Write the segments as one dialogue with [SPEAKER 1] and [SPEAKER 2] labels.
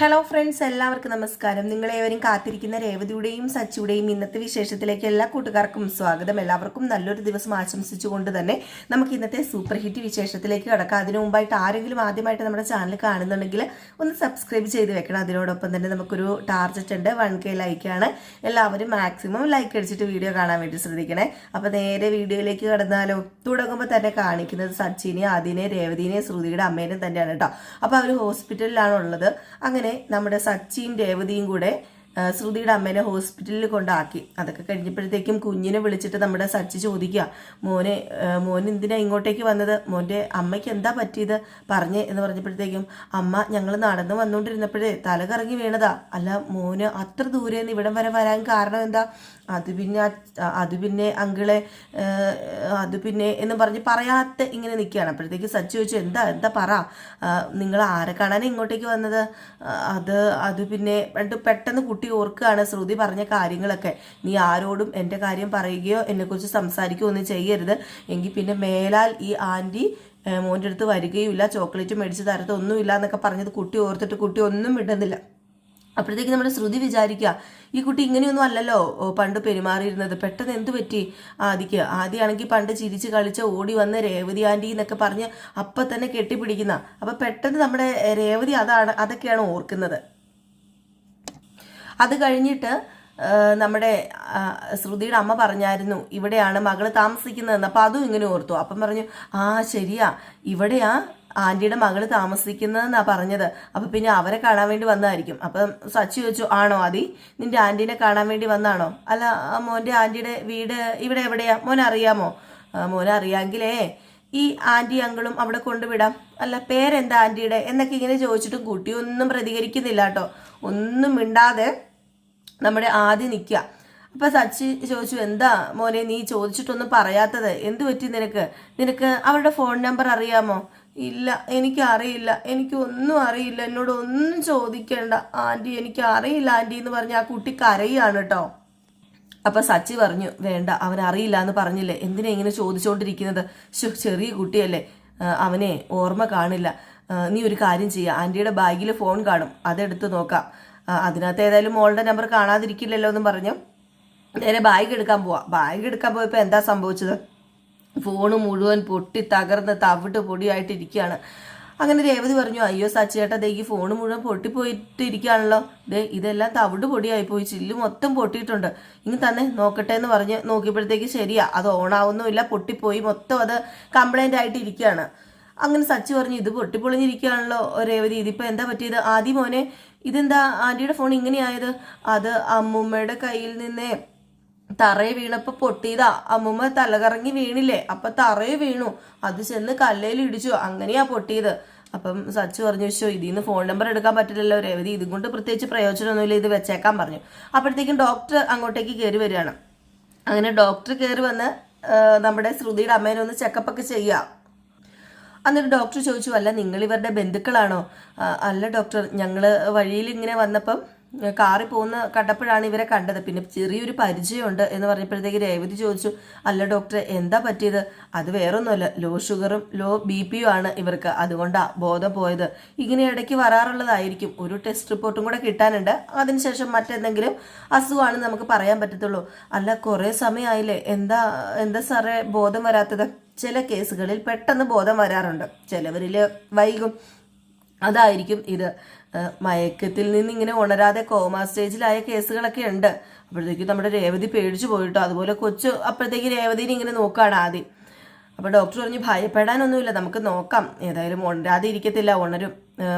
[SPEAKER 1] Hello friends എല്ലാവർക്കും നമസ്കാരം. നിങ്ങളേവരും കാത്തിരിക്കുന്ന രേവതിയുടെയും സച്ചിയുടെയും ഇന്നത്തെ വിശേഷത്തിലേക്ക് എല്ലാ കൂട്ടുകാർക്കും സ്വാഗതം. എല്ലാവർക്കും നല്ലൊരു ദിവസം ആശംസിച്ചുകൊണ്ട് തന്നെ നമുക്ക് ഇന്നത്തെ സൂപ്പർ ഹിറ്റ് വിശേഷത്തിലേക്ക് കിടക്കാം. അതിനു മുമ്പായിട്ട് ആരെങ്കിലും ആദ്യമായിട്ട് നമ്മുടെ ചാനൽ കാണുന്നുണ്ടെങ്കിൽ ഒന്ന് സബ്സ്ക്രൈബ് ചെയ്ത് വെക്കണം. അതിനോടൊപ്പം തന്നെ നമുക്കൊരു ടാർജറ്റ് ഉണ്ട്. വൺ കെ ലൈക്കാണ് എല്ലാവരും മാക്സിമം ലൈക്ക് അടിച്ചിട്ട് വീഡിയോ കാണാൻ വേണ്ടി ശ്രദ്ധിക്കണേ. അപ്പോൾ നേരെ വീഡിയോയിലേക്ക് കടന്നാലോ തുടങ്ങുമ്പോൾ തന്നെ കാണിക്കുന്നത് സച്ചിനെ ആദിനെ രേവതിനെ ശ്രുതിയുടെ അമ്മേനെ തന്നെയാണ് കേട്ടോ. അപ്പോൾ അവർ ഹോസ്പിറ്റലിലാണ് ഉള്ളത് അങ്ങനെ നമ്മുടെ സച്ചിയും രേവതിയും കൂടെ ശ്രുതിയുടെ അമ്മേനെ ഹോസ്പിറ്റലിൽ കൊണ്ടാക്കി. അതൊക്കെ കഴിഞ്ഞപ്പോഴത്തേക്കും കുഞ്ഞിനെ വിളിച്ചിട്ട് നമ്മുടെ സച്ചി ചോദിക്കുക മോനെ മോൻ എന്തിനാ ഇങ്ങോട്ടേക്ക് വന്നത്? മോന്റെ അമ്മയ്ക്ക് എന്താ പറ്റിയത്? പറഞ്ഞേ എന്ന് പറഞ്ഞപ്പോഴത്തേക്കും അമ്മ ഞങ്ങൾ നടന്നു വന്നുകൊണ്ടിരുന്നപ്പോഴേ തല കറങ്ങി വീണതാ. അല്ല മോന് അത്ര ദൂരെ നിന്ന് ഇവിടം വരെ വരാൻ കാരണം എന്താ? അത് പിന്നെ അത് പിന്നെ അങ്കിളെ അത് പിന്നെ എന്ന് പറഞ്ഞ് പറയാത്ത ഇങ്ങനെ നിൽക്കുകയാണ്. അപ്പോഴത്തേക്ക് സച്ചി ചോദിച്ചു എന്താ എന്താ പറ? നിങ്ങൾ ആരെ കാണാനാണ് ഇങ്ങോട്ടേക്ക് വന്നത്? അത് അത് പിന്നെ പെട്ടെന്ന് കുട്ടി ഓർക്കുകയാണ് ശ്രുതി പറഞ്ഞ കാര്യങ്ങളൊക്കെ. നീ ആരോടും എന്റെ കാര്യം പറയുകയോ എന്നെക്കുറിച്ച് സംസാരിക്കുകയോ ഒന്നും ചെയ്യരുത്. എങ്കിൽ പിന്നെ മേലാൽ ഈ ആന്റി മോന്റെ അടുത്ത് വരികയുമില്ല. ചോക്ലേറ്റ് മേടിച്ച് തരത്തൊന്നുമില്ല എന്നൊക്കെ പറഞ്ഞത് കുട്ടി ഓർത്തിട്ട് കുട്ടി ഒന്നും വിടുന്നില്ല അപ്പോഴത്തേക്ക് നമ്മുടെ ശ്രുതി വിചാരിക്കുക ഈ കുട്ടി ഇങ്ങനെയൊന്നും അല്ലല്ലോ പണ്ട് പെരുമാറിയിരുന്നത്. പെട്ടെന്ന് എന്ത് പറ്റി? ആദിക്ക്. ആദ്യമാണെങ്കിൽ പണ്ട് ചിരിച്ച് കളിച്ച ഓടി വന്ന രേവതി ആന്റി എന്നൊക്കെ പറഞ്ഞ് അപ്പം തന്നെ കെട്ടിപ്പിടിക്കുന്ന. അപ്പം പെട്ടെന്ന് നമ്മുടെ രേവതി അതാണ് അതൊക്കെയാണ് ഓർക്കുന്നത്. അത് കഴിഞ്ഞിട്ട് നമ്മുടെ ശ്രുതിയുടെ അമ്മ പറഞ്ഞായിരുന്നു ഇവിടെയാണ് മകൾ താമസിക്കുന്നതെന്ന്. അപ്പം അതും ഇങ്ങനെ ഓർത്തു. അപ്പം പറഞ്ഞു ആ ശരിയാ. ഇവിടെയാ ആന്റിയുടെ മകൾ താമസിക്കുന്നതെന്നാ പറഞ്ഞത്. അപ്പൊ പിന്നെ അവരെ കാണാൻ വേണ്ടി വന്നതായിരിക്കും. അപ്പം സച്ചി ചോദിച്ചു ആണോ ആദി? നിന്റെ ആന്റീനെ കാണാൻ വേണ്ടി വന്നാണോ? അല്ല മോന്റെ ആന്റിയുടെ വീട് ഇവിടെ എവിടെയാ? മോൻ അറിയാമോ? മോൻ അറിയാമെങ്കിലേ ഈ ആന്റി അങ്കിളും അവിടെ കൊണ്ടുവിടാം. അല്ല പേരെന്താ ആന്റിയുടെ എന്നൊക്കെ ഇങ്ങനെ ചോദിച്ചിട്ടും കുട്ടി ഒന്നും പ്രതികരിക്കുന്നില്ല കേട്ടോ. ഒന്നും മിണ്ടാതെ നമ്മുടെ ആദ്യം നിൽക്കുക. അപ്പൊ സച്ചി ചോദിച്ചു എന്താ മോനെ നീ ചോദിച്ചിട്ടൊന്നും പറയാത്തത്? എന്തു പറ്റി നിനക്ക്? നിനക്ക് അവരുടെ ഫോൺ നമ്പർ അറിയാമോ? ഇല്ല എനിക്കറിയില്ല എനിക്കൊന്നും അറിയില്ല എന്നോട് ഒന്നും ചോദിക്കേണ്ട. ആന്റി എനിക്ക് അറിയില്ല ആന്റി എന്ന് പറഞ്ഞ് ആ കുട്ടി കരയാണ് കേട്ടോ അപ്പൊ സച്ചി പറഞ്ഞു വേണ്ട അവൻ അറിയില്ല എന്ന് പറഞ്ഞില്ലേ? എന്തിനാ ഇങ്ങനെ ചോദിച്ചുകൊണ്ടിരിക്കുന്നത് ചെറിയ കുട്ടിയല്ലേ. അവനെ ഓർമ്മ കാണില്ല. നീ ഒരു കാര്യം ചെയ്യുക ആന്റിയുടെ ബാഗിൽ ഫോൺ കാണും അതെടുത്ത് നോക്കാം. അതിനകത്ത് ഏതായാലും മോളുടെ നമ്പർ കാണാതിരിക്കില്ലല്ലോ എന്ന് പറഞ്ഞു. നേരെ ബാഗ് എടുക്കാൻ പോവാ. ബാഗ് എടുക്കാൻ പോയപ്പോൾ എന്താ സംഭവിച്ചത്? ഫോണ് മുഴുവൻ പൊട്ടി തകർന്ന് തവിട്ട് പൊടിയായിട്ട് ഇരിക്കുകയാണ് അങ്ങനെ രേവതി പറഞ്ഞു അയ്യോ സച്ചേട്ടാ ദേ ഈ ഫോണ് മുഴുവൻ പൊട്ടിപ്പോയിട്ട് ഇരിക്കുകയാണല്ലോ ദേ ഇതെല്ലാം തവിട് പൊടിയായി പോയി. ചില്ല് മൊത്തം പൊട്ടിയിട്ടുണ്ട്. ഇനി തന്നെ നോക്കട്ടെ എന്ന് പറഞ്ഞ് നോക്കിയപ്പോഴത്തേക്ക് ശരിയാ അത് ഓണാവുന്നുമില്ല പൊട്ടിപ്പോയി. മൊത്തം അത് കംപ്ലൈന്റ് ആയിട്ട് ഇരിക്കുകയാണ് അങ്ങനെ സച്ചി പറഞ്ഞു ഇത് പൊട്ടിപ്പൊളിഞ്ഞിരിക്കുകയാണല്ലോ രേവതി. ഇതിപ്പോൾ എന്താ പറ്റിയത്? ആദ്യം മോനെ ഇതെന്താ ആന്റിയുടെ ഫോൺ ഇങ്ങനെയായത്? അത് അമ്മൂമ്മയുടെ കയ്യിൽ നിന്നേ തറയെ വീണപ്പോ പൊട്ടിയതാ. അമ്മൂമ്മ തലകറങ്ങി വീണില്ലേ? അപ്പൊ തറയെ വീണു. അത് ചെന്ന് കല്ലയിൽ ഇടിച്ചു. അങ്ങനെയാ പൊട്ടിയത്. അപ്പം സച്ചു പറഞ്ഞു വെച്ചോ ഇതിൽ നിന്ന് ഫോൺ നമ്പർ എടുക്കാൻ പറ്റില്ലല്ലോ രേവതി. ഇതും കൊണ്ട് പ്രത്യേകിച്ച് പ്രയോജനമൊന്നുമില്ല. ഇത് വെച്ചേക്കാൻ പറഞ്ഞു. അപ്പോഴത്തേക്കും ഡോക്ടർ അങ്ങോട്ടേക്ക് കയറി വരികയാണ്. അങ്ങനെ ഡോക്ടർ കയറി വന്ന് നമ്മുടെ ശ്രുതിയുടെ അമ്മേനെ ഒന്ന് ചെക്കപ്പ് ഒക്കെ ചെയ്യുക എന്നിട്ട് ഡോക്ടർ ചോദിച്ചു അല്ല നിങ്ങൾ ഇവരുടെ ബന്ധുക്കളാണോ? "ആ, അല്ല ഡോക്ടർ. ഞങ്ങൾ വഴിയിൽ ഇങ്ങനെ വന്നപ്പം ഏ, കാറിൽ പോകുന്ന കണ്ടപ്പോഴാണ് ഇവരെ കണ്ടത്. പിന്നെ ചെറിയൊരു പരിചയമുണ്ട് എന്ന് പറഞ്ഞപ്പോഴത്തേക്ക് രേവതി ചോദിച്ചു അല്ല ഡോക്ടറെ എന്താ പറ്റിയത്? അത് വേറൊന്നുമല്ല ലോ ഷുഗറും ലോ ബി പിയും ആണ് ഇവർക്ക്. അതുകൊണ്ടാ ബോധം പോയത്. ഇങ്ങനെ ഇടയ്ക്ക് വരാറുള്ളതായിരിക്കും. ഒരു ടെസ്റ്റ് റിപ്പോർട്ടും കൂടെ കിട്ടാനുണ്ട്. അതിനുശേഷം മറ്റെന്തെങ്കിലും അസുഖമാണെന്ന് നമുക്ക് പറയാൻ പറ്റത്തുള്ളൂ. അല്ല കുറേ സമയമായില്ലേ. എന്താ എന്താ സാറേ ബോധം വരാത്തത്? ചില കേസുകളിൽ പെട്ടെന്ന് ബോധം വരാറുണ്ട്. ചിലവരിൽ വൈകും. അതായിരിക്കും ഇത്. മയക്കത്തിൽ നിന്ന് ഇങ്ങനെ ഉണരാതെ കോമ സ്റ്റേജിലായ കേസുകളൊക്കെ ഉണ്ട്. അപ്പോഴത്തേക്കും നമ്മുടെ രേവതി പേടിച്ചു പോയിട്ടോ? അതുപോലെ കൊച്ചു അപ്പോഴത്തേക്ക് രേവതിനെ ഇങ്ങനെ നോക്കുകയാണ് ആദ്യം. അപ്പോൾ ഡോക്ടർ പറഞ്ഞു ഭയപ്പെടാനൊന്നുമില്ല നമുക്ക് നോക്കാം. ഏതായാലും ഉണരാതെ ഇരിക്കത്തില്ല ഉണരും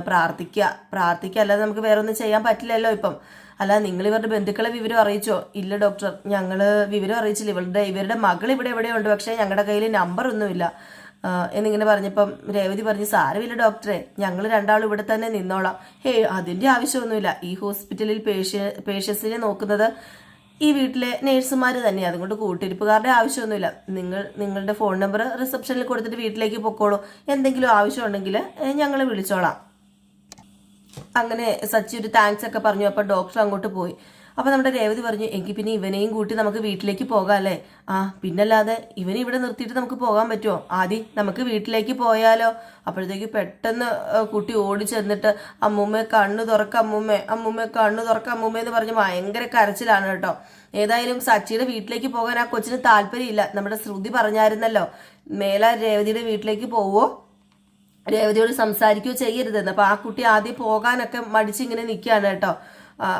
[SPEAKER 1] പ്രാർത്ഥിക്കുക പ്രാർത്ഥിക്കുക അല്ലാതെ നമുക്ക് വേറെ ഒന്നും ചെയ്യാൻ പറ്റില്ലല്ലോ ഇപ്പം. അല്ല നിങ്ങൾ ഇവരുടെ ബന്ധുക്കളെ വിവരം അറിയിച്ചോ? ഇല്ല ഡോക്ടർ. ഞങ്ങൾ വിവരം അറിയിച്ചില്ല. ഇവളുടെ ഇവരുടെ മകൾ ഇവിടെ എവിടെയുണ്ട്? പക്ഷേ ഞങ്ങളുടെ കയ്യിൽ നമ്പർ ഒന്നുമില്ല എന്നിങ്ങനെ പറഞ്ഞപ്പം രേവതി പറഞ്ഞു സാരമില്ല ഡോക്ടറെ ഞങ്ങൾ രണ്ടാളും ഇവിടെ തന്നെ നിന്നോളാം. ഹേ അതിന്റെ ആവശ്യമൊന്നുമില്ല. ഈ ഹോസ്പിറ്റലിൽ പേഷ്യ പേഷ്യൻസിനെ നോക്കുന്നത് ഈ വീട്ടിലെ നേഴ്സുമാർ തന്നെ അതുകൊണ്ട് കൂട്ടിരിപ്പുകാരുടെ ആവശ്യമൊന്നുമില്ല. നിങ്ങൾ നിങ്ങളുടെ ഫോൺ നമ്പർ റിസപ്ഷനിൽ കൊടുത്തിട്ട് വീട്ടിലേക്ക് പൊക്കോളൂ. എന്തെങ്കിലും ആവശ്യമുണ്ടെങ്കിൽ ഞങ്ങൾ വിളിച്ചോളാം. അങ്ങനെ സച്ചി ഒരു താങ്ക്സ് ഒക്കെ പറഞ്ഞു. അപ്പോൾ ഡോക്ടർ അങ്ങോട്ട് പോയി. അപ്പൊ നമ്മുടെ രേവതി പറഞ്ഞു എങ്കിൽ പിന്നെ ഇവനെയും കൂട്ടി നമുക്ക് വീട്ടിലേക്ക് പോകാം അല്ലേ? ആ പിന്നല്ലാതെ ഇവനെ ഇവിടെ നിർത്തിയിട്ട് നമുക്ക് പോകാൻ പറ്റുമോ? ആദ്യം നമുക്ക് വീട്ടിലേക്ക് പോയാലോ? അപ്പോഴത്തേക്ക് പെട്ടെന്ന് കുട്ടി ഓടി ചെന്നിട്ട് അമ്മൂമ്മ കണ്ണു തുറക്ക അമ്മൂമ്മ അമ്മൂമ്മ കണ്ണു തുറക്ക അമ്മൂമ്മ എന്ന് പറഞ്ഞ് ഭയങ്കര കരച്ചിലാണ് കേട്ടോ. ഏതായാലും സച്ചിയുടെ വീട്ടിലേക്ക് പോകാൻ ആ കൊച്ചിന് താല്പര്യമില്ല. നമ്മുടെ ശ്രുതി പറഞ്ഞായിരുന്നല്ലോ മേലാ രേവതിയുടെ വീട്ടിലേക്ക് പോവോ? രേവതിയോട് സംസാരിക്കുകയോ ചെയ്യരുതെന്ന്. അപ്പൊ ആ കുട്ടി ആദ്യം പോകാനൊക്കെ മടിച്ചിങ്ങനെ നിൽക്കുകയാണ് കേട്ടോ.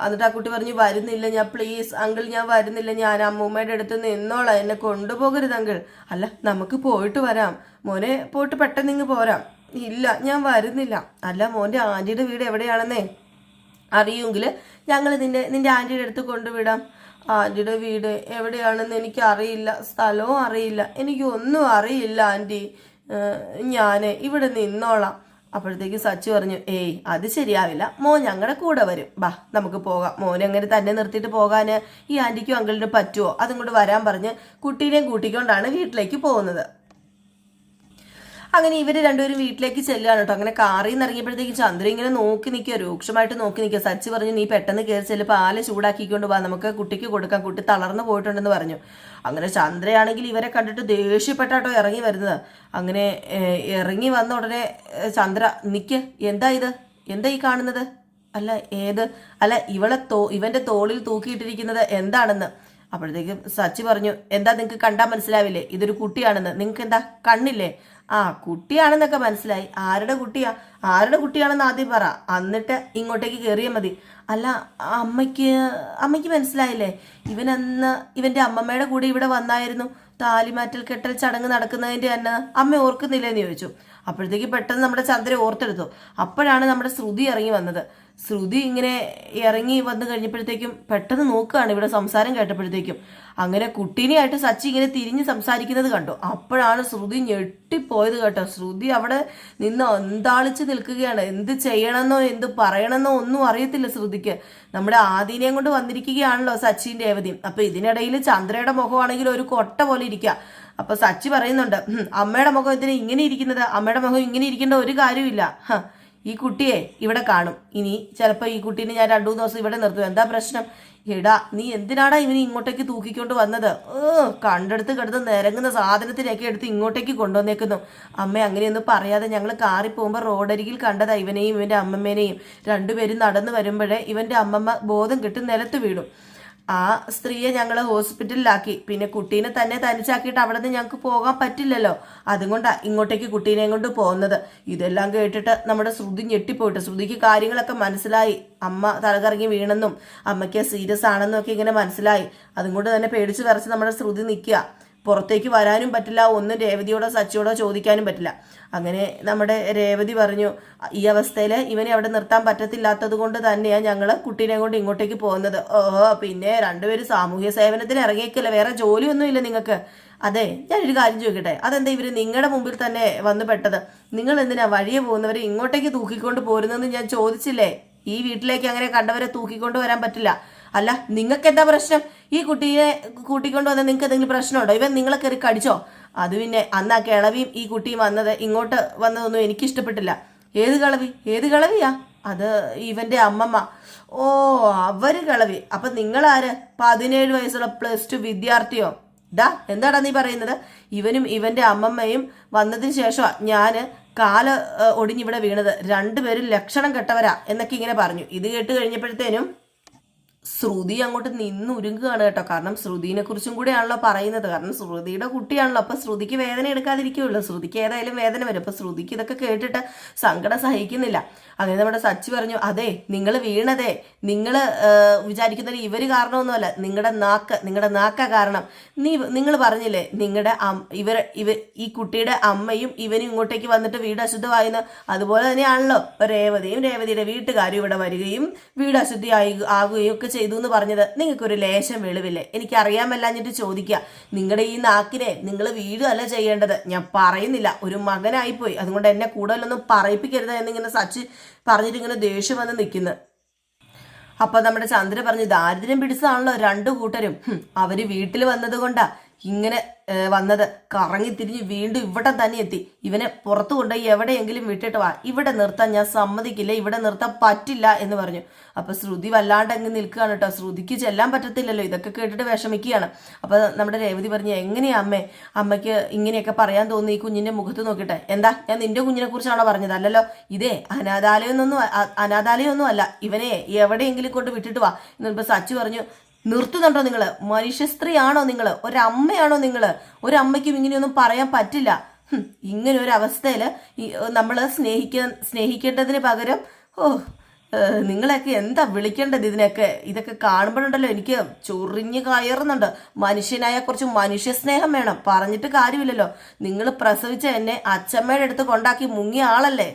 [SPEAKER 1] എന്നിട്ട് ആ കുട്ടി പറഞ്ഞു വരുന്നില്ല ഞാൻ പ്ലീസ് അങ്കിൾ ഞാൻ വരുന്നില്ല ഞാൻ അമ്മൂമ്മയുടെ അടുത്ത് നിന്നോളാം എന്നെ കൊണ്ടുപോകരുത് അങ്കിൾ അല്ല നമുക്ക് പോയിട്ട് വരാം. മോനെ പോയിട്ട് പെട്ടെന്ന് ഇങ്ങ് പോരാം. ഇല്ല ഞാൻ വരുന്നില്ല. അല്ല മോന്റെ ആന്റിയുടെ വീട് എവിടെയാണെന്നേ? അറിയുമെങ്കിൽ ഞങ്ങൾ നിന്റെ നിന്റെ ആന്റിയുടെ അടുത്ത് കൊണ്ടുവിടാം. ആന്റിയുടെ വീട് എവിടെയാണെന്ന് എനിക്ക് അറിയില്ല സ്ഥലവും അറിയില്ല എനിക്ക് ഒന്നും അറിയില്ല ആന്റി. ഞാൻ ഇവിടെ നിന്നോളാം. അപ്പോഴത്തേക്ക് സച്ചു പറഞ്ഞു ഏയ് അത് ശരിയാവില്ല. മോൻ ഞങ്ങളുടെ കൂടെ വരും. ബാ നമുക്ക് പോകാം. മോനെ അങ്ങനെ തന്നെ നിർത്തിയിട്ട് പോകാൻ ഈ ആന്റിക്കും അങ്കിളിനും പറ്റുമോ അതും കൊണ്ട് വരാൻ പറഞ്ഞ് കുട്ടീനെയും കൂട്ടിക്കൊണ്ടാണ് വീട്ടിലേക്ക് പോകുന്നത്. അങ്ങനെ ഇവർ രണ്ടുപേരും വീട്ടിലേക്ക് ചെല്ലുകയാണ് കേട്ടോ. അങ്ങനെ കാറിൽ നിന്ന് ഇറങ്ങിയപ്പോഴത്തേക്ക് ചന്ദ്ര ഇങ്ങനെ നോക്കി നിൽക്കുക രൂക്ഷമായിട്ട് നോക്കി നിൽക്കുക. സച്ചി പറഞ്ഞു നീ പെട്ടെന്ന് കയറി ചെല്ല് പാൽ ചൂടാക്കിക്കൊണ്ട് പോവാ നമുക്ക് കുട്ടിക്ക് കൊടുക്കാം. കുട്ടി തളർന്നു പോയിട്ടുണ്ടെന്ന് പറഞ്ഞു. അങ്ങനെ ചന്ദ്രയാണെങ്കിൽ ഇവരെ കണ്ടിട്ട് ദേഷ്യപ്പെട്ടാട്ടോ ഇറങ്ങി വരുന്നത്. അങ്ങനെ ഇറങ്ങി വന്ന ഉടനെ ചന്ദ്ര നിക്ക് എന്താ ഇത്? എന്താ ഈ കാണുന്നത്? അല്ല ഏത്? അല്ല ഇവളെ തോ ഇവന്റെ തോളിൽ തൂക്കിയിട്ടിരിക്കുന്നത് എന്താണെന്ന്? അപ്പോഴത്തേക്കും സച്ചി പറഞ്ഞു എന്താ നിങ്ങൾക്ക് കണ്ടാൽ മനസ്സിലാവില്ലേ? ഇതൊരു കുട്ടിയാണെന്ന്. നിങ്ങൾക്ക് എന്താ? കണ്ണില്ലേ? ആ കുട്ടിയാണെന്നൊക്കെ മനസ്സിലായി. ആരുടെ കുട്ടിയാ? ആരുടെ കുട്ടിയാണെന്ന് ആദ്യം പറ. എന്നിട്ട് ഇങ്ങോട്ടേക്ക് കയറിയാൽ മതി. അല്ല അമ്മയ്ക്ക് അമ്മയ്ക്ക് മനസ്സിലായില്ലേ? ഇവനന്ന് ഇവന്റെ അമ്മമ്മയുടെ കൂടെ ഇവിടെ വന്നായിരുന്നു. താലിമാറ്റൽ കെട്ടൽ ചടങ്ങ് നടക്കുന്നതിന്റെ തന്നെ അമ്മ ഓർക്കുന്നില്ലെന്ന് ചോദിച്ചു. അപ്പോഴത്തേക്ക് പെട്ടെന്ന് നമ്മുടെ ചന്ദ്രൻ ഓർത്തെടുത്തു. അപ്പോഴാണ് നമ്മുടെ ശ്രുതി ഇറങ്ങി വന്നത്. ശ്രുതി ഇങ്ങനെ ഇറങ്ങി വന്നു കഴിഞ്ഞപ്പോഴത്തേക്കും പെട്ടെന്ന് നോക്കുകയാണ് ഇവിടെ സംസാരം കേട്ടപ്പോഴത്തേക്കും. അങ്ങനെ കുട്ടീനെയായിട്ട് സച്ചി ഇങ്ങനെ തിരിഞ്ഞ് സംസാരിക്കുന്നത് കണ്ടു. അപ്പോഴാണ് ശ്രുതി ഞെട്ടിപ്പോയത് കേട്ടോ. ശ്രുതി അവിടെ നിന്ന് എന്താളിച്ച് നിൽക്കുകയാണ്. എന്ത് ചെയ്യണമെന്നോ എന്ത് പറയണമെന്നോ ഒന്നും അറിയത്തില്ല ശ്രുതിക്ക്. നമ്മുടെ ആദീനെയും കൊണ്ട് വന്നിരിക്കുകയാണല്ലോ സച്ചിൻ രേവതിയും അപ്പൊ ഇതിനിടയിൽ ചന്ദ്രയുടെ മുഖമാണെങ്കിൽ ഒരു കൊട്ട പോലെ ഇരിക്കുക. അപ്പൊ സച്ചി പറയുന്നുണ്ട് "ഹും, അമ്മയുടെ മുഖം ഇതിന് ഇങ്ങനെ ഇരിക്കുന്നത്? അമ്മയുടെ മുഖം ഇങ്ങനെ ഇരിക്കേണ്ട ഒരു കാര്യമില്ല ഈ കുട്ടിയെ ഇവിടെ കാണും. ഇനി ചിലപ്പോൾ ഈ കുട്ടീനെ ഞാൻ രണ്ടു മൂന്ന് ദിവസം ഇവിടെ നിർത്തും. എന്താ പ്രശ്നം? എടാ നീ എന്തിനാടാ ഇവനെ ഇങ്ങോട്ടേക്ക് തൂക്കിക്കൊണ്ട് വന്നത്? ഏ കണ്ടെടുത്ത് കിടന്ന് നിരങ്ങുന്ന സാധനത്തിനൊക്കെ എടുത്ത് ഇങ്ങോട്ടേക്ക് കൊണ്ടുവന്നേക്കുന്നു. അമ്മ അങ്ങനെയൊന്നും പറയാതെ ഞങ്ങൾ കാറി പോകുമ്പോൾ റോഡരികിൽ കണ്ടതാ ഇവനെയും ഇവന്റെ അമ്മമ്മേനെയും. രണ്ടുപേരും നടന്നു വരുമ്പോഴേ ഇവന്റെ അമ്മമ്മ ബോധം കിട്ടി നിലത്ത് വീണു. ആ സ്ത്രീയെ ഞങ്ങൾ ഹോസ്പിറ്റലിലാക്കി. പിന്നെ കുട്ടീനെ തന്നെ തനിച്ചാക്കിയിട്ട് അവിടെ നിന്ന് ഞങ്ങൾക്ക് പോകാൻ പറ്റില്ലല്ലോ. അതുകൊണ്ടാ ഇങ്ങോട്ടേക്ക് കുട്ടീനെയും കൊണ്ട് പോകുന്നത്. ഇതെല്ലാം കേട്ടിട്ട് നമ്മുടെ ശ്രുതി ഞെട്ടിപ്പോയിട്ട്. ശ്രുതിക്ക് കാര്യങ്ങളൊക്കെ മനസ്സിലായി. അമ്മ തലകറങ്ങി വീണെന്നും അമ്മയ്ക്ക് സീരിയസ് ആണെന്നും ഒക്കെ ഇങ്ങനെ മനസ്സിലായി. അതുകൊണ്ട് തന്നെ പേടിച്ച് വരച്ച് നമ്മുടെ ശ്രുതി നിൽക്കുക പുറത്തേക്ക് വരാനും പറ്റില്ല ഒന്നും രേവതിയോടോ സച്ചിയോടോ ചോദിക്കാനും പറ്റില്ല. അങ്ങനെ നമ്മുടെ രേവതി പറഞ്ഞു ഈ അവസ്ഥയിൽ ഇവനെ അവിടെ നിർത്താൻ പറ്റത്തില്ലാത്തത് കൊണ്ട് തന്നെയാണ് ഞങ്ങൾ കുട്ടീനെ കൊണ്ട് ഇങ്ങോട്ടേക്ക് പോകുന്നത്. ഓഹോ പിന്നെ രണ്ടുപേരും സാമൂഹ്യ സേവനത്തിന് ഇറങ്ങിയേക്കില്ല വേറെ ജോലിയൊന്നും ഇല്ല നിങ്ങൾക്ക്. അതെ ഞാനൊരു കാര്യം ചോദിക്കട്ടെ അതെന്താ ഇവർ നിങ്ങളുടെ മുമ്പിൽ തന്നെ വന്നു പെട്ടത്? നിങ്ങൾ എന്തിനാ വഴിയെ പോകുന്നവരെ ഇങ്ങോട്ടേക്ക് തൂക്കിക്കൊണ്ട് പോരുന്നെന്ന് ഞാൻ ചോദിച്ചില്ലേ? ഈ വീട്ടിലേക്ക് അങ്ങനെ കണ്ടവരെ തൂക്കിക്കൊണ്ട് വരാൻ പറ്റില്ല. അല്ല നിങ്ങൾക്ക് എന്താ പ്രശ്നം? ഈ കുട്ടിയെ കൂട്ടിക്കൊണ്ട് വന്നാൽ നിങ്ങൾക്ക് എന്തെങ്കിലും പ്രശ്നമുണ്ടോ? ഇവൻ നിങ്ങളെ കയറി കടിച്ചോ? അത് പിന്നെ അന്ന് ആ കിളവിയും ഈ കുട്ടിയും വന്നത് ഇങ്ങോട്ട് വന്നതൊന്നും എനിക്ക് ഇഷ്ടപ്പെട്ടില്ല ഏത് കളവി? ഏത് കളവിയാ? അത് ഇവന്റെ അമ്മമ്മ. ഓ അവർ കളവി. അപ്പൊ നിങ്ങളാര്? പതിനേഴ് വയസ്സുള്ള പ്ലസ് ടു വിദ്യാർത്ഥിയോ? ഡാ എന്താടാ നീ പറയുന്നത്? ഇവനും ഇവന്റെ അമ്മമ്മയും വന്നതിന് ശേഷമാ ഞാൻ കാൽ ഒടിഞ്ഞിവിടെ വീണത്. രണ്ടുപേരും ലക്ഷണം കെട്ടവരാ എന്നൊക്കെ ഇങ്ങനെ പറഞ്ഞു. ഇത് കേട്ട് കഴിഞ്ഞപ്പോഴത്തേനും ശ്രുതി അങ്ങോട്ട് നിന്ന് ഉരുങ്ങുകയാണ് കേട്ടോ. കാരണം ശ്രുതിനെ കുറിച്ചും കൂടെയാണല്ലോ പറയുന്നത്. കാരണം ശ്രുതിയുടെ കുട്ടിയാണല്ലോ. അപ്പൊ ശ്രുതിക്ക് വേദന എടുക്കാതിരിക്കുമല്ലോ ശ്രുതിക്ക് ഏതായാലും വേദന വരും. അപ്പൊ ശ്രുതിക്ക് ഇതൊക്കെ കേട്ടിട്ട് സങ്കടം സഹിക്കുന്നില്ല. അങ്ങനെ നമ്മുടെ സച്ചി പറഞ്ഞു അതെ നിങ്ങൾ വീണതേ. നിങ്ങൾ വിചാരിക്കുന്നത് ഇവർ കാരണമൊന്നുമല്ല. നിങ്ങളുടെ നാക്ക് നിങ്ങളുടെ നാക്ക കാരണം. നീ നിങ്ങൾ പറഞ്ഞില്ലേ നിങ്ങളുടെ ഇവർ ഇവർ ഈ കുട്ടിയുടെ അമ്മയും ഇവനും ഇങ്ങോട്ടേക്ക് വന്നിട്ട് വീട് അശുദ്ധമായെന്ന്? അതുപോലെ തന്നെയാണല്ലോ. രേവതിയും രേവതിയുടെ വീട്ടുകാരും ഇവിടെ വരികയും വീട് അശുദ്ധിയായി ആകുകയും ഒക്കെ ചെയ്തു എന്ന് പറഞ്ഞത് നിങ്ങൾക്കൊരു ലേശം വെളിവില്ലേ? എനിക്ക് അറിയാമല്ലാഞ്ഞിട്ട് ചോദിക്കുക നിങ്ങളുടെ ഈ നാക്കിനെ നിങ്ങൾ വീഴുകയല്ല ചെയ്യേണ്ടത്. ഞാൻ പറയുന്നില്ല. ഒരു മകനായിപ്പോയി. അതുകൊണ്ട് എന്നെ കൂടുതലൊന്നും പറയിപ്പിക്കരുത് എന്നിങ്ങനെ സച്ചി പറഞ്ഞിട്ട് ഇങ്ങനെ ദേഷ്യം വന്ന് നിൽക്കുന്നു അപ്പൊ നമ്മുടെ ചന്ദ്ര പറഞ്ഞു ദാരിദ്ര്യം പിടിച്ചതാണല്ലോ രണ്ടു കൂട്ടരും. അവർ വീട്ടിൽ വന്നത് കൊണ്ടാ. ഇങ്ങനെ വന്നത്. കറങ്ങി തിരിഞ്ഞ് വീണ്ടും ഇവിടെ തന്നെ എത്തി. ഇവനെ പുറത്തു കൊണ്ടുപോയി എവിടെയെങ്കിലും വിട്ടിട്ട് വാ. ഇവിടെ നിർത്താൻ ഞാൻ സമ്മതിക്കില്ല ഇവിടെ നിർത്താൻ പറ്റില്ല എന്ന് പറഞ്ഞു. അപ്പൊ ശ്രുതി വല്ലാണ്ട് അങ്ങ് നിൽക്കുകയാണ് കേട്ടോ. ശ്രുതിക്ക് ചെല്ലാൻ പറ്റത്തില്ലല്ലോ. ഇതൊക്കെ കേട്ടിട്ട് വിഷമിക്കുകയാണ്. അപ്പൊ നമ്മുടെ രേവതി പറഞ്ഞു എങ്ങനെയാ അമ്മേ? അമ്മയ്ക്ക് ഇങ്ങനെയൊക്കെ പറയാൻ തോന്നി ഈ കുഞ്ഞിന്റെ മുഖത്ത് നോക്കിട്ടെ എന്താ? ഞാൻ നിന്റെ കുഞ്ഞിനെ കുറിച്ചാണോ പറഞ്ഞത്? അല്ലല്ലോ. ഇതേ അനാഥാലയം ഒന്നും അനാഥാലയം ഒന്നും അല്ല ഇവനെ എവിടെയെങ്കിലും കൊണ്ട് വിട്ടിട്ട് വാ. എന്നിപ്പോ സച്ചു പറഞ്ഞു നിർത്തുന്നുണ്ടോ നിങ്ങൾ മനുഷ്യ സ്ത്രീയാണോ നിങ്ങൾ ഒരമ്മയാണോ നിങ്ങൾ ഒരമ്മയ്ക്കും ഇങ്ങനെയൊന്നും പറയാൻ പറ്റില്ല. ഇങ്ങനെ ഒരു അവസ്ഥയിൽ നമ്മൾ സ്നേഹിക്കാൻ സ്നേഹിക്കേണ്ടതിന് പകരം ഓ നിങ്ങളെയൊക്കെ എന്താ വിളിക്കേണ്ടത് ഇതിനൊക്കെ ഇതൊക്കെ കാണുമ്പോഴുണ്ടല്ലോ എനിക്ക് ചൊറിഞ്ഞ് കയറുന്നുണ്ട്. മനുഷ്യനായ കുറച്ച് മനുഷ്യ സ്നേഹം വേണം. പറഞ്ഞിട്ട് കാര്യമില്ലല്ലോ. നിങ്ങൾ പ്രസവിച്ച എന്നെ അച്ഛമ്മയുടെ അടുത്ത് കൊണ്ടാക്കി മുങ്ങിയ ആളല്ലേ?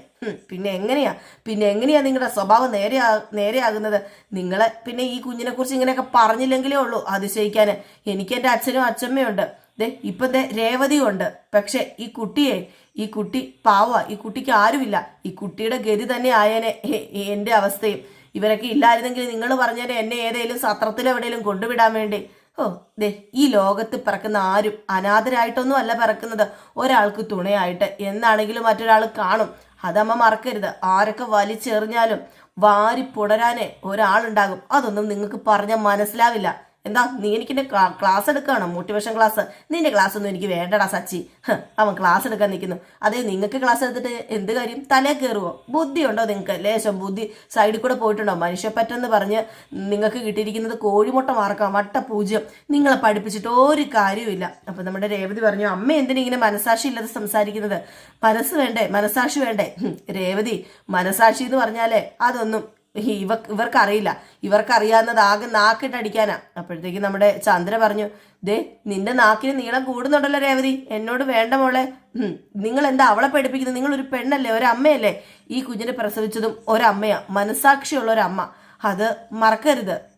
[SPEAKER 1] പിന്നെ എങ്ങനെയാ? പിന്നെ എങ്ങനെയാ നിങ്ങളുടെ സ്വഭാവം നേരെ നേരെയാകുന്നത്? നിങ്ങളെ പിന്നെ ഈ കുഞ്ഞിനെ കുറിച്ച് ഇങ്ങനെയൊക്കെ പറഞ്ഞില്ലെങ്കിലേ ഉള്ളൂ അതിശയിക്കാൻ എനിക്ക് എന്റെ അച്ഛനും അച്ഛമ്മയുണ്ട് ദേ ഇപ്പൊ ദേ രേവതിയുണ്ട് പക്ഷെ ഈ കുട്ടിയെ ഈ കുട്ടി പാവ ഈ കുട്ടിക്ക് ആരുമില്ല. ഈ കുട്ടിയുടെ ഗതി തന്നെ ആയേനെ. എന്റെ അവസ്ഥയും. ഇവരൊക്കെ ഇല്ലായിരുന്നെങ്കിൽ നിങ്ങൾ പറഞ്ഞേനെ എന്നെ ഏതെങ്കിലും സത്രത്തിൽ എവിടെയെങ്കിലും കൊണ്ടുവിടാൻ വേണ്ടി. ഓ ദേ ഈ ലോകത്ത് പിറക്കുന്ന ആരും അനാഥരായിട്ടൊന്നും അല്ല പിറക്കുന്നത്. ഒരാൾക്ക് തുണയായിട്ട് എന്നാണെങ്കിലും മറ്റൊരാൾ കാണും. അതമ്മ മറക്കരുത്. ആരൊക്കെ വലിച്ചെറിഞ്ഞാലും വാരി പുടരാനേ ഒരാളുണ്ടാകും. അതൊന്നും നിങ്ങൾക്ക് പറഞ്ഞാൽ മനസ്സിലാവില്ല. എന്താ നീ എനിക്ക് ക്ലാസ് എടുക്കുകയാണോ മോട്ടിവേഷൻ ക്ലാസ് നിന്റെ ക്ലാസ് ഒന്നും എനിക്ക് വേണ്ടടാ സച്ചി. അവൻ ക്ലാസ് എടുക്കാൻ നിൽക്കുന്നു അതെ നിങ്ങൾക്ക് ക്ലാസ് എടുത്തിട്ട് എന്ത് കാര്യം? തലേ ബുദ്ധി ഉണ്ടോ നിങ്ങൾക്ക് ലേശം ബുദ്ധി സൈഡിൽ കൂടെ പോയിട്ടുണ്ടോ? മനുഷ്യപ്പറ്റെന്ന് പറഞ്ഞ് നിങ്ങൾക്ക് കിട്ടിയിരിക്കുന്നത് കോഴിമുട്ട മാർക്കാം വട്ട പൂജ്യം. നിങ്ങളെ പഠിപ്പിച്ചിട്ട് ഒരു കാര്യവുമില്ല. അപ്പൊ നമ്മുടെ രേവതി പറഞ്ഞു അമ്മ എന്തിനാ ഇങ്ങനെ മനസാക്ഷി ഇല്ലാതെ സംസാരിക്കുന്നത്? മനസ്സ് വേണ്ടേ? മനസാക്ഷി വേണ്ടേ? രേവതി മനസാക്ഷി എന്ന് പറഞ്ഞാലേ അതൊന്നും ഇവ ഇവർക്കറിയില്ല. ഇവർക്കറിയാവുന്നത് ആകെ നാക്കിട്ടടിക്കാനാ. അപ്പോഴത്തേക്ക് നമ്മുടെ ചന്ദ്ര പറഞ്ഞു ദേ നിന്റെ നാക്കിന് നീളം കൂടുന്നുണ്ടല്ലോ രേവതി. എന്നോട് വേണ്ട മോളെ. നിങ്ങൾ എന്താ അവളെ പഠിപ്പിക്കുന്നത് ഒരു പെണ്ണല്ലേ ഒരമ്മയല്ലേ? ഈ കുഞ്ഞിനെ പ്രസവിച്ചതും ഒരമ്മയാ. മനസാക്ഷിയുള്ള ഒരമ്മ. അത് മറക്കരുത്.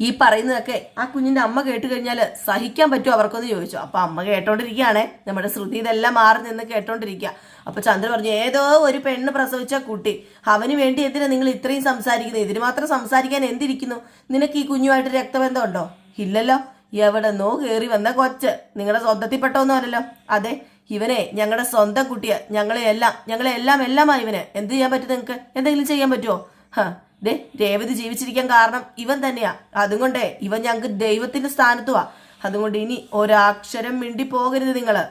[SPEAKER 1] ഈ പറയുന്നതൊക്കെ ആ കുഞ്ഞിന്റെ അമ്മ കേട്ട് കഴിഞ്ഞാൽ സഹിക്കാൻ പറ്റുമോ അവർക്കൊന്ന് ചോദിച്ചു. അപ്പൊ അമ്മ കേട്ടോണ്ടിരിക്കുകയാണ്. നമ്മുടെ ശ്രുതി ഇതെല്ലാം മാറി നിന്ന് കേട്ടോണ്ടിരിക്കുക. അപ്പൊ ചന്ദ്രൻ പറഞ്ഞു ഏതോ ഒരു പെണ്ണ് പ്രസവിച്ച കുട്ടി. അവന് വേണ്ടി എന്തിനാ നിങ്ങൾ ഇത്രയും സംസാരിക്കുന്നത്? ഇതിന് മാത്രം സംസാരിക്കാൻ എന്തിരിക്കുന്നു? നിനക്ക് ഈ കുഞ്ഞുമായിട്ട് രക്തബന്ധം ഉണ്ടോ ഇല്ലല്ലോ. എവിടെ നോ കയറി വന്ന കൊച്ച്. നിങ്ങളുടെ സ്വന്തത്തിൽപ്പെട്ടൊന്നും അല്ലല്ലോ അതെ. ഇവനെ ഞങ്ങളുടെ സ്വന്തം കുട്ടിയെ. ഞങ്ങളെ എല്ലാം ഞങ്ങളെ എല്ലാം എല്ലാമാണ് ഇവന്. എന്ത് ചെയ്യാൻ പറ്റും നിങ്ങൾക്ക് എന്തെങ്കിലും ചെയ്യാൻ പറ്റുമോ ഹാ ദേ രേവതി ജീവിച്ചിരിക്കാൻ കാരണം ഇവൻ തന്നെയാ. അതുകൊണ്ടേ ഇവൻ ഞങ്ങൾക്ക് ദൈവത്തിന്റെ സ്ഥാനത്തുവാ. അതുകൊണ്ട് ഇനി ഒരാക്ഷരം മിണ്ടി പോകരുത് നിങ്ങൾ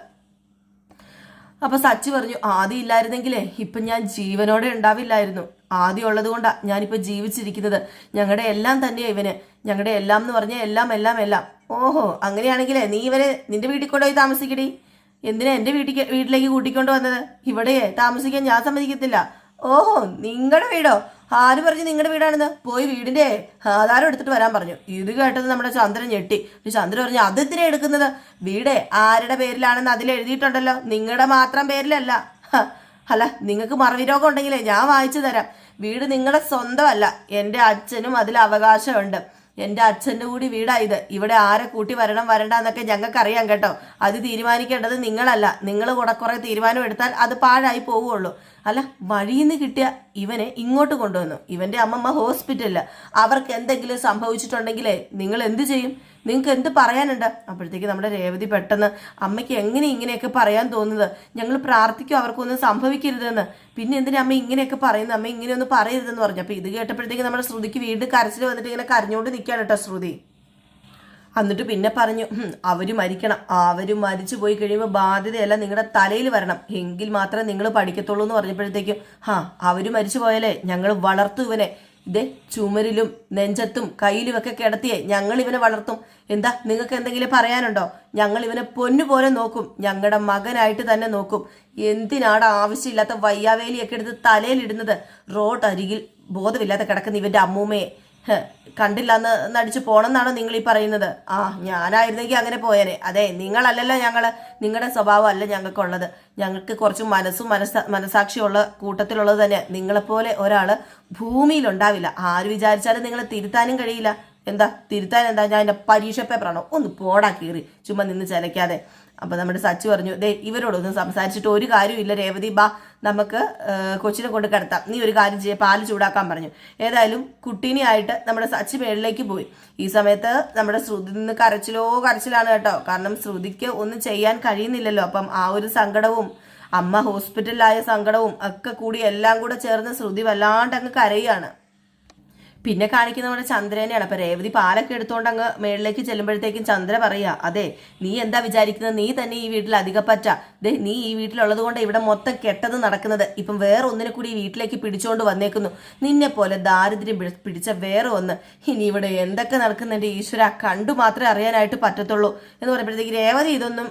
[SPEAKER 1] അപ്പൊ സച്ചി പറഞ്ഞു ആദ്യം ഇല്ലായിരുന്നെങ്കിലേ ഇപ്പൊ ഞാൻ ജീവനോടെ ഉണ്ടാവില്ലായിരുന്നു. ആദ്യം ഉള്ളത് കൊണ്ടാ ഞാനിപ്പോ ജീവിച്ചിരിക്കുന്നത്. ഞങ്ങളുടെ എല്ലാം തന്നെയാ ഇവന്. ഞങ്ങളുടെ എല്ലാം എന്ന് പറഞ്ഞ എല്ലാം എല്ലാം എല്ലാം. ഓഹോ അങ്ങനെയാണെങ്കിലേ നീ ഇവരെ നിന്റെ വീട്ടിൽ കൊണ്ടുപോയി താമസിക്കടി. എന്തിനാ എന്റെ വീട്ടിലേക്ക് കൂട്ടിക്കൊണ്ട് വന്നത്? ഇവിടെ താമസിക്കാൻ ഞാൻ സമ്മതിക്കത്തില്ല. ഓഹോ നിങ്ങളുടെ വീടോ? ആര് പറഞ്ഞു നിങ്ങളുടെ വീടാണെന്ന്? പോയി വീടിന്റെ ആധാരം എടുത്തിട്ട് വരാൻ പറഞ്ഞു. ഇത് കേട്ടത് നമ്മുടെ ചന്ദ്രൻ ഞെട്ടി. ചന്ദ്രൻ പറഞ്ഞു അതെന്തിനാ എടുക്കുന്നത്? വീട് ആരുടെ പേരിലാണെന്ന് അതിൽ എഴുതിയിട്ടുണ്ടല്ലോ. നിങ്ങളുടെ മാത്രം പേരിലല്ല. അല്ല നിങ്ങൾക്ക് മറവിരോഗം ഉണ്ടെങ്കിലേ ഞാൻ വായിച്ചു തരാം. വീട് നിങ്ങളുടെ സ്വന്തമല്ല എന്റെ അച്ഛനും അതിൽ അവകാശമുണ്ട്. എന്റെ അച്ഛന്റെ കൂടി വീടായത് ഇവിടെ ആരെ കൂട്ടി വരണം വരണ്ട എന്നൊക്കെ ഞങ്ങൾക്ക് അറിയാം കേട്ടോ. അത് തീരുമാനിക്കേണ്ടത് നിങ്ങളല്ല. നിങ്ങൾ കൂടെ കുറെ തീരുമാനം എടുത്താൽ അത് പാഴായി പോവുള്ളൂ അല്ല വഴിയിൽ നിന്ന് കിട്ടിയ ഇവനെ ഇങ്ങോട്ട് കൊണ്ടുവന്നു. ഇവന്റെ അമ്മമ്മ ഹോസ്പിറ്റലിൽ. അവർക്ക് എന്തെങ്കിലും സംഭവിച്ചിട്ടുണ്ടെങ്കിലേ നിങ്ങൾ എന്ത് ചെയ്യും? നിങ്ങൾക്ക് എന്ത് പറയാനുണ്ട്? അപ്പോഴത്തേക്ക് നമ്മുടെ രേവതി പെട്ടെന്ന് അമ്മയ്ക്ക് എങ്ങനെ ഇങ്ങനെയൊക്കെ പറയാൻ തോന്നുന്നത്? ഞങ്ങൾ പ്രാർത്ഥിക്കും അവർക്കൊന്നും സംഭവിക്കരുതെന്ന്. പിന്നെ എന്തിനാ അമ്മ ഇങ്ങനെയൊക്കെ പറയുന്നത്? അമ്മ ഇങ്ങനെയൊന്നും പറയരുതെന്ന് പറഞ്ഞു. അപ്പോൾ ഇത് കേട്ടപ്പോഴത്തേക്ക് നമ്മുടെ ശ്രുതിക്ക് വീണ്ടും കരച്ചിൽ വന്നിട്ട് ഇങ്ങനെ കരഞ്ഞുകൊണ്ട് നിൽക്കുകയാണ് കേട്ടോ ശ്രുതി. എന്നിട്ട് പിന്നെ പറഞ്ഞു അവർ മരിക്കണം. അവർ മരിച്ചു പോയി കഴിയുമ്പോൾ ബാധ്യതയല്ല നിങ്ങളുടെ തലയിൽ വരണം. എങ്കിൽ മാത്രമേ നിങ്ങൾ പഠിക്കത്തുള്ളൂ എന്ന് പറഞ്ഞപ്പോഴത്തേക്കും ഹാ അവർ മരിച്ചു പോയാലേ ഞങ്ങൾ വളർത്തു ഇവനെ. ഇതേ ചുമരിലും നെഞ്ചത്തും കയ്യിലും ഒക്കെ കിടത്തിയേ ഞങ്ങൾ ഇവനെ വളർത്തും. എന്താ നിങ്ങൾക്ക് എന്തെങ്കിലും പറയാനുണ്ടോ? ഞങ്ങൾ ഇവനെ പൊന്നുപോലെ നോക്കും. ഞങ്ങളുടെ മകനായിട്ട് തന്നെ നോക്കും. എന്തിനാണ് ആവശ്യമില്ലാത്ത വയ്യാവേലിയൊക്കെ എടുത്ത് തലയിലിടുന്നത് റോഡ് അരികിൽ ബോധമില്ലാതെ കിടക്കുന്ന ഇവന്റെ അമ്മൂമ്മയെ. കണ്ടില്ലെന്ന് നടിച്ചു പോണെന്നാണോ നിങ്ങൾ ഈ പറയുന്നത്? ആ ഞാനായിരുന്നെങ്കിൽ അങ്ങനെ പോയേനെ. അതെ നിങ്ങളല്ലല്ലോ ഞങ്ങൾ. നിങ്ങളുടെ സ്വഭാവം അല്ല ഞങ്ങൾക്കുള്ളത്. ഞങ്ങൾക്ക് കുറച്ച് മനസ്സും മനസ്സ മനസാക്ഷിയുള്ള കൂട്ടത്തിലുള്ളത് തന്നെ. നിങ്ങളെപ്പോലെ ഒരാൾ ഭൂമിയിൽ ഉണ്ടാവില്ല ആര് വിചാരിച്ചാലും നിങ്ങളെ തിരുത്താനും കഴിയില്ല. എന്താ? തിരുത്താൻ എന്താ? ഞാൻ എന്റെ പരീക്ഷ പേപ്പറാണോ ഒന്ന് പോടാ കീറി. ചുമ്മാ നിന്ന് ചിലക്കാതെ അപ്പൊ നമ്മുടെ സച്ചു പറഞ്ഞു ദേ ഇവരോടൊന്നും സംസാരിച്ചിട്ട് ഒരു കാര്യമില്ല രേവതി. ബാ നമുക്ക് കൊച്ചിനെ കൊണ്ട് കിടത്താം. നീ ഒരു കാര്യം ചെയ്യ പാൽ ചൂടാക്കാൻ പറഞ്ഞു. ഏതായാലും കുട്ടീനെയായിട്ട് നമ്മുടെ സച്ചി മേളിലേക്ക് പോയി. ഈ സമയത്ത് നമ്മുടെ ശ്രുതി നിന്ന് കരച്ചിലോ കരച്ചിലാണ് കേട്ടോ. കാരണം ശ്രുതിക്ക് ഒന്നും ചെയ്യാൻ കഴിയുന്നില്ലല്ലോ. അപ്പം ആ ഒരു സങ്കടവും അമ്മ ഹോസ്പിറ്റലിലായ സങ്കടവും ഒക്കെ കൂടി എല്ലാം കൂടെ ചേർന്ന് ശ്രുതി വല്ലാണ്ട് അങ്ങ് കരയാണ് പിന്നെ കാണിക്കുന്ന നമ്മുടെ ചന്ദ്രനെയാണ് അപ്പൊ രേവതി പാലൊക്കെ എടുത്തോണ്ട് അങ്ങ് മേളിലേക്ക് ചെല്ലുമ്പോഴത്തേക്കും ചന്ദ്ര പറയാ അതെ നീ എന്താ വിചാരിക്കുന്നത്? നീ തന്നെ ഈ വീട്ടിൽ അധികപ്പറ്റ. ദേ നീ ഈ വീട്ടിലുള്ളത് കൊണ്ട് ഇവിടെ മൊത്തം കെട്ടത് നടക്കുന്നത്. ഇപ്പം വേറെ ഒന്നിനെ കൂടി ഈ വീട്ടിലേക്ക് പിടിച്ചോണ്ട് വന്നേക്കുന്നു. നിന്നെ പോലെ ദാരിദ്ര്യം പിടിച്ച വേറെ ഒന്ന്. ഇനി ഇവിടെ എന്തൊക്കെ നടക്കുന്നുണ്ട് ഈശ്വര? കണ്ടു മാത്രമേ അറിയാനായിട്ട് പറ്റത്തുള്ളൂ. എന്ന് പറയുമ്പോഴത്തേക്ക് രേവതി ഇതൊന്നും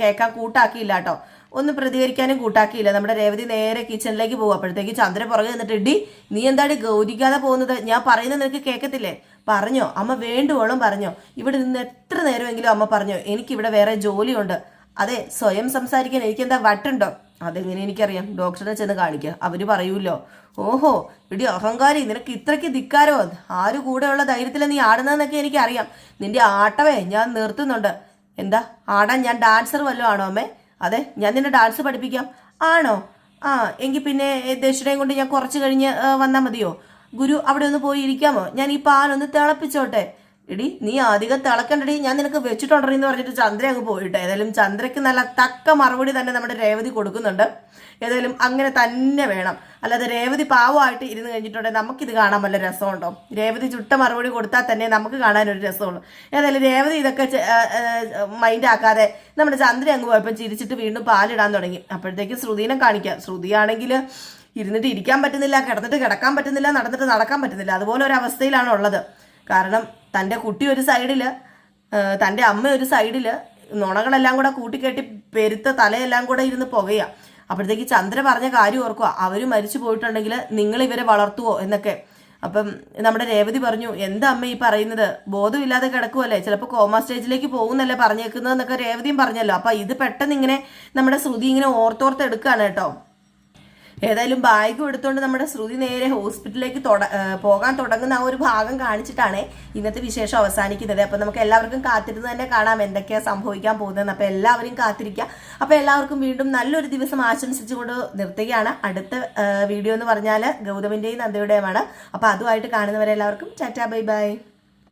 [SPEAKER 1] കേൾക്കാൻ കൂട്ടാക്കിയില്ല കേട്ടോ. ഒന്നും പ്രതികരിക്കാനും കൂട്ടാക്കിയില്ല. നമ്മുടെ രേവതി നേരെ കിച്ചണിലേക്ക് പോകും. അപ്പോഴത്തേക്ക് ചന്ദ്ര പുറകെ നിന്നിട്ട് ഇടി നീ എന്താണ് ഗൗരിക്കാതെ പോകുന്നത്? ഞാൻ പറയുന്നത് നിനക്ക് കേൾക്കത്തില്ലേ? പറഞ്ഞോ. അമ്മ വേണ്ടുവോളം പറഞ്ഞോ. ഇവിടെ നിന്ന് എത്ര നേരമെങ്കിലും അമ്മ പറഞ്ഞോ? എനിക്കിവിടെ വേറെ ജോലിയുണ്ട്. അതെ സ്വയം സംസാരിക്കാൻ എനിക്ക് എന്താ വട്ടുണ്ടോ? അതെങ്ങനെ എനിക്കറിയാം. ഡോക്ടറെ ചെന്ന് കാണിക്കുക അവർ പറയൂല്ലോ. ഓഹോ ഇടി അഹങ്കാരി. നിനക്ക് ഇത്രയ്ക്ക് ധിക്കാരോ ആര് കൂടെയുള്ള ധൈര്യത്തിൽ നീ ആടുന്നതെന്നൊക്കെ എനിക്കറിയാം. നിന്റെ ആട്ടവേ ഞാൻ നിർത്തുന്നുണ്ട്. എന്താ? ആടാൻ ഞാൻ ഡാൻസർ വല്ലതും ആണോ അമ്മേ? അതെ ഞാൻ നിന്നെ ഡാൻസ് പഠിപ്പിക്കാം. ആണോ? ആ എങ്കിൽ പിന്നെ ദക്ഷിണയും കൊണ്ട് ഞാൻ കുറച്ച് കഴിഞ്ഞ് വന്നാൽ മതിയോ? ഗുരു അവിടെ ഒന്ന് പോയി ഇരിക്കാമോ? ഞാൻ ഈ പാലൊന്ന് തിളപ്പിച്ചോട്ടെ. എടി നീ അധികം തിളക്കണ്ടടി ഞാൻ നിനക്ക് വെച്ചിട്ടുണ്ടോ എന്ന് പറഞ്ഞിട്ട് ചന്ദ്ര അങ്ങ് പോയിട്ട്. ഏതായാലും ചന്ദ്രയ്ക്ക് നല്ല തക്ക മറുപടി തന്നെ നമ്മുടെ രേവതി കൊടുക്കുന്നുണ്ട്. ഏതായാലും അങ്ങനെ തന്നെ വേണം. അല്ലാതെ രേവതി പാവമായിട്ട് ഇരുന്ന് കഴിഞ്ഞിട്ടുണ്ടെങ്കിൽ നമുക്കിത് കാണാൻ വല്ല രസമുണ്ടോ? രേവതി ചുട്ട മറുപടി കൊടുത്താൽ തന്നെ നമുക്ക് കാണാൻ ഒരു രസമുള്ളൂ. ഏതായാലും രേവതി ഇതൊക്കെ മൈൻഡ് ആക്കാതെ നമ്മുടെ ചന്ദ്ര അങ്ങ് പോയപ്പോൾ ചിരിച്ചിട്ട് വീണ്ടും പാലിടാൻ തുടങ്ങി. അപ്പോഴത്തേക്ക് ശ്രുതിനെ കാണിക്കാം. ശ്രുതിയാണെങ്കിൽ ഇരുന്നിട്ട് ഇരിക്കാൻ പറ്റുന്നില്ല കിടന്നിട്ട് കിടക്കാൻ പറ്റുന്നില്ല നടന്നിട്ട് നടക്കാൻ പറ്റുന്നില്ല. അതുപോലെ ഒരു അവസ്ഥയിലാണ് ഉള്ളത്. കാരണം തന്റെ കുട്ടി ഒരു സൈഡിൽ തന്റെ അമ്മ ഒരു സൈഡിൽ നുണകളെല്ലാം കൂടെ കൂട്ടിക്കെട്ടി പെരുത്ത തലയെല്ലാം കൂടെ ഇരുന്ന് പുകയാ. അപ്പോഴത്തേക്ക് ചന്ദ്ര പറഞ്ഞ കാര്യം ഓർക്കുക അവർ മരിച്ചു പോയിട്ടുണ്ടെങ്കിൽ നിങ്ങൾ ഇവരെ വളർത്തുവോ? എന്നൊക്കെ. അപ്പം നമ്മുടെ രേവതി പറഞ്ഞു എന്താ അമ്മ ഈ പറയുന്നത്? ബോധമില്ലാതെ കിടക്കുമല്ലേ ചിലപ്പോൾ കോമ സ്റ്റേജിലേക്ക് പോകുന്നല്ലേ പറഞ്ഞേക്കുന്നതെന്നൊക്കെ രേവതിയും പറഞ്ഞല്ലോ. അപ്പം ഇത് പെട്ടെന്ന് ഇങ്ങനെ നമ്മുടെ ശ്രുതി ഇങ്ങനെ ഓർത്തോർത്തെടുക്കുകയാണ് കേട്ടോ. ഏതായാലും ബാഗ് എടുത്തുകൊണ്ട് നമ്മുടെ ശ്രുതി നേരെ ഹോസ്പിറ്റലിലേക്ക് പോകാൻ തുടങ്ങുന്ന ആ ഒരു ഭാഗം കാണിച്ചിട്ടാണ് ഇന്നത്തെ വിശേഷം അവസാനിക്കുന്നത്. അപ്പം നമുക്ക് എല്ലാവർക്കും കാത്തിരുന്ന് തന്നെ കാണാം എന്തൊക്കെയാണ് സംഭവിക്കാൻ പോകുന്നത് അപ്പം എല്ലാവരും കാത്തിരിക്കുക അപ്പം എല്ലാവർക്കും വീണ്ടും നല്ലൊരു ദിവസം ആശംസിച്ചുകൊണ്ട് നിർത്തുകയാണ്. അടുത്ത വീഡിയോ എന്ന് പറഞ്ഞാൽ ഗൗതമിന്റെയും നന്ദയുടെയുമാണ്. അപ്പൊ അതുമായിട്ട് കാണുന്നവരെല്ലാവർക്കും ചാറ്റാ ബൈ ബൈ.